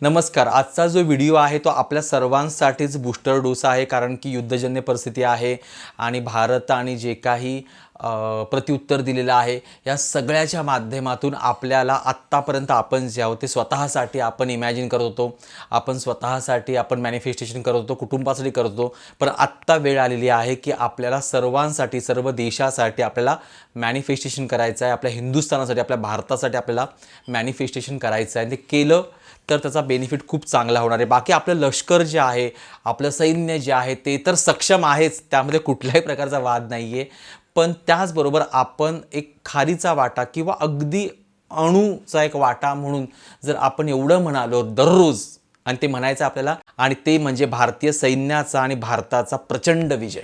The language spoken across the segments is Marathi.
नमस्कार आजचा जो व्हिडिओ आहे तो आपल्या सर्वांसाठीच बूस्टर डोस आहे कारण की युद्धजन्य परिस्थिती आहे आणि भारत आणि जे काही प्रत्युत्तर दिलेलं आहे. या सगळ्याच्या माध्यमातून आपल्याला आत्तापर्यंत आपण जे आहोत ते स्वतःसाठी आपण इमॅजिन करत होतो. आपण स्वतःसाठी आपण मॅनिफेस्टेशन करत होतो कुटुंबासाठी करत होतो. पण आत्ता वेळ आलेली आहे की आपल्याला सर्वांसाठी सर्व देशासाठी आपल्याला मॅनिफेस्टेशन करायचं आहे. आपल्या हिंदुस्थानासाठी आपल्या भारतासाठी आपल्याला मॅनिफेस्टेशन करायचं आहे. ते केलं तर त्याचा बेनिफिट खूप चांगला होणार आहे. बाकी आपलं लष्कर जे आहे आपलं सैन्य जे आहे ते तर सक्षम आहेच. त्यामध्ये कुठल्याही प्रकारचा वाद नाही आहे पण त्याचबरोबर आपण एक खारीचा वाटा किंवा अगदी अणूचा एक वाटा म्हणून जर आपण एवढं म्हणालो दररोज आणि ते म्हणायचं आपल्याला आणि ते म्हणजे भारतीय सैन्याचा आणि भारताचा प्रचंड विजय.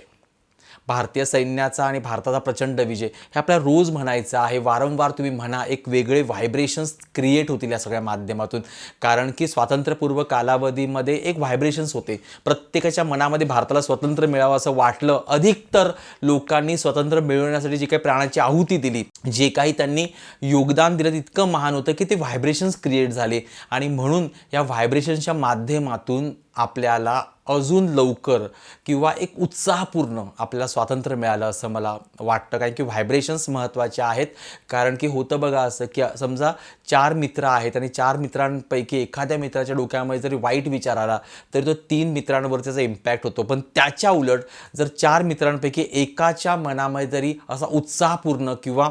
भारतीय सैन्याचा आणि भारताचा प्रचंड विजय. हे आपल्याला रोज म्हणायचं आहे. वारंवार तुम्ही म्हणा एक वेगळे व्हायब्रेशन्स क्रिएट होतील या सगळ्या माध्यमातून. कारण की स्वातंत्र्यपूर्व कालावधीमध्ये एक व्हायब्रेशन्स होते. प्रत्येकाच्या मनामध्ये भारताला स्वतंत्र मिळावं असं वाटलं. अधिक तर लोकांनी स्वतंत्र मिळवण्यासाठी जी काही प्राणाची आहुती दिली जे काही त्यांनी योगदान दिलं तितकं महान होतं की ते व्हायब्रेशन्स क्रिएट झाले. आणि म्हणून या व्हायब्रेशन्सच्या माध्यमातून आपल्याला अजून लवकर किंवा एक उत्साहपूर्ण आपल्याला स्वातंत्र्य मिळालं असं मला वाटतं. कारण की व्हायब्रेशन्स महत्त्वाचे आहेत. कारण की होतं बघा असं की समजा चार मित्र आहेत आणि चार मित्रांपैकी एखाद्या मित्राच्या डोक्यामध्ये जरी वाईट विचार आला तरी तो तीन मित्रांवर त्याचा इम्पॅक्ट होतो. पण त्याच्या उलट जर चार मित्रांपैकी एकाच्या मनामध्ये जरी असा उत्साहपूर्ण किंवा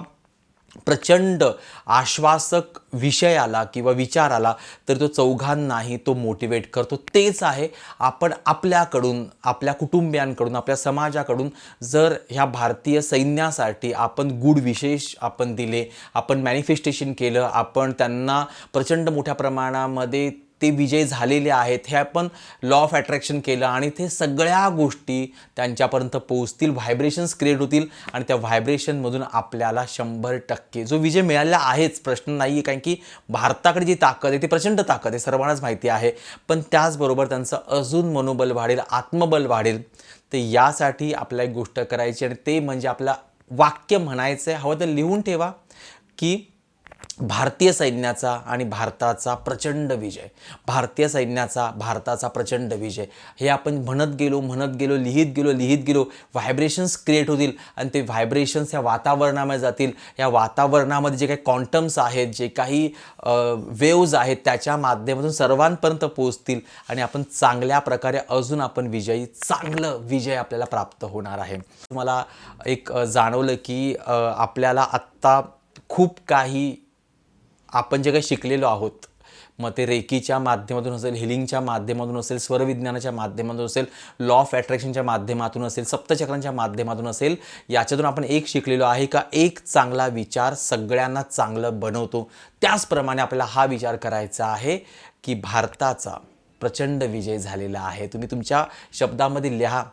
प्रचंड आश्वासक विषय आला किंवा विचार आला तर तो चौघांनाही तो मोटिवेट करतो तेच आहे. आपण आपल्याकडून आपल्या कुटुंबियांकडून आपल्या समाजाकडून जर ह्या भारतीय सैन्यासाठी आपण गुड विशेष आपण दिले आपण मॅनिफेस्टेशन केलं आपण त्यांना प्रचंड मोठ्या प्रमाणामध्ये ते विजय झालेले आहेत हे आपण लॉ ऑफ अट्रॅक्शन केलं आणि ते सगळ्या गोष्टी त्यांच्यापर्यंत पोहोचतील व्हायब्रेशन्स क्रिएट होतील आणि त्या व्हायब्रेशनमधून आपल्याला शंभर टक्के जो विजय मिळालेला आहेच प्रश्न नाही आहे कारण की भारताकडे जी ताकद आहे ती प्रचंड ताकद आहे सर्वांनाच माहिती आहे. पण त्याचबरोबर त्यांचं अजून मनोबल वाढेल आत्मबल वाढेल. ते यासाठी आपल्याला एक गोष्ट करायची आणि ते म्हणजे आपला वाक्य म्हणायचं आहे हवं तर लिहून ठेवा की भारतीय सैन्याचा आणि भारताचा प्रचंड विजय. भारतीय सैन्याचा भारताचा प्रचंड विजय. हे आपण म्हणत गेलो म्हणत गेलो लिहित गेलो लिहित गेलो व्हायब्रेशन्स क्रिएट होतील आणि ते व्हायब्रेशन्स या वातावरणामध्ये जातील. या वातावरणामध्ये जे काही क्वांटम्स आहेत जे काही वेव्ज आहेत त्याच्या माध्यमातून सर्वांपर्यंत पोहोचतील आणि आपण चांगल्या प्रकारे अजून आपण विजयी चांगलं विजय आपल्याला प्राप्त होणार आहे. मला एक जाणवलं की आपल्याला आत्ता खूप काही आपण जे काही शिकलेलो आहोत मग ते रेकीच्या माध्यमातून असेल हिलिंगच्या माध्यमातून असेल स्वरविज्ञानाच्या माध्यमातून असेल लॉ ऑफ अट्रॅक्शनच्या माध्यमातून असेल सप्तचक्रांच्या माध्यमातून असेल याच्यातून आपण एक शिकलेलो आहे का? एक चांगला विचार सगळ्यांना चांगलं बनवतो. त्याचप्रमाणे आपल्याला हा विचार करायचा आहे की भारताचा प्रचंड विजय झालेला आहे. तुम्ही तुमच्या शब्दामध्ये लिहा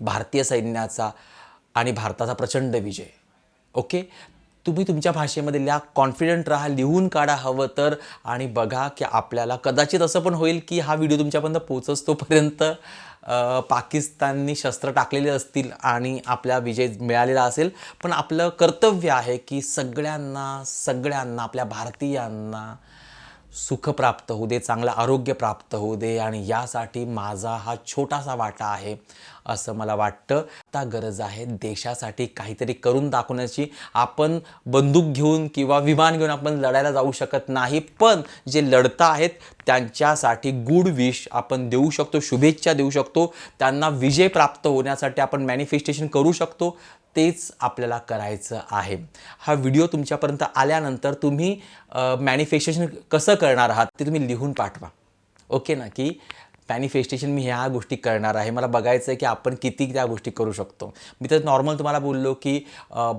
भारतीय सैन्याचा आणि भारताचा प्रचंड विजय. ओके? तुम्ही तुमच्या भाषेमध्ये लिहा कॉन्फिडंट राहा लिहून काढा हवं तर. आणि बघा की आपल्याला कदाचित असं पण होईल की हा व्हिडिओ तुमच्यापर्यंत पोचस तोपर्यंत पाकिस्ताननी शस्त्र टाकलेले असतील आणि आपला विजय मिळालेला असेल. पण आपलं कर्तव्य आहे की सगळ्यांना सगळ्यांना आपल्या भारतीयांना सुख प्राप्त होऊ दे चांगलं आरोग्य प्राप्त होऊ दे. आणि यासाठी माझा हा छोटासा वाटा आहे असं मला वाटतं. आत्ता गरज आहे देशासाठी काहीतरी करून दाखवण्याची. आपण बंदूक घेऊन किंवा विमान घेऊन आपण लढायला जाऊ शकत नाही पण जे लढता आहेत त्यांच्यासाठी गुड विश आपण देऊ शकतो शुभेच्छा देऊ शकतो. त्यांना विजय प्राप्त होण्यासाठी आपण मॅनिफेस्टेशन करू शकतो. तेच आपल्याला करायचं आहे. हा व्हिडिओ तुमच्यापर्यंत आल्यानंतर तुम्ही मॅनिफेस्टेशन कसं करणार आहात ते तुम्ही लिहून पाठवा. ओके ना की मॅनिफेस्टेशन मी ह्या गोष्टी करणार आहे. मला बघायचं आहे की आपण किती त्या गोष्टी करू शकतो. मी तर नॉर्मल तुम्हाला बोललो की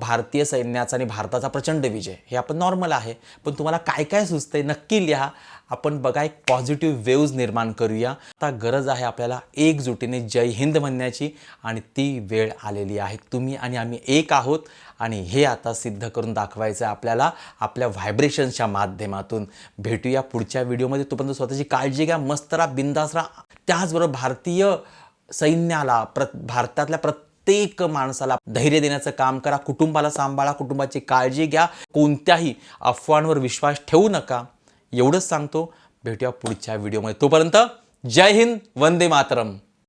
भारतीय सैन्याचा आणि भारताचा प्रचंड विजय. हे आपण नॉर्मल आहे. पण तुम्हाला काय काय सुचतंय नक्की लिहा. आपण बघा एक पॉझिटिव्ह वेव्ज निर्माण करूया. आता गरज आहे आपल्याला एकजुटीने जय हिंद म्हणण्याची आणि ती वेळ आलेली आहे. तुम्ही आणि आम्ही एक आहोत. आणि हे आता सिद्ध करून दाखवायचं आहे आपल्याला. आपल्या व्हायब्रेशन्सच्या माध्यमातून. भेटूया पुढच्या व्हिडिओमध्ये. तोपर्यंत स्वतःची काळजी घ्या. मस्त राहा बिंदास राहा. त्याचबरोबर भारतीय सैन्याला प्र भारतातल्या प्रत्येक माणसाला धैर्य देण्याचं काम करा. कुटुंबाला सांभाळा. कुटुंबाची काळजी घ्या. कोणत्याही अफवांवर विश्वास ठेवू नका. एवढंच सांगतो. भेटूया पुढच्या व्हिडिओमध्ये. तोपर्यंत जय हिंद वंदे मातरम.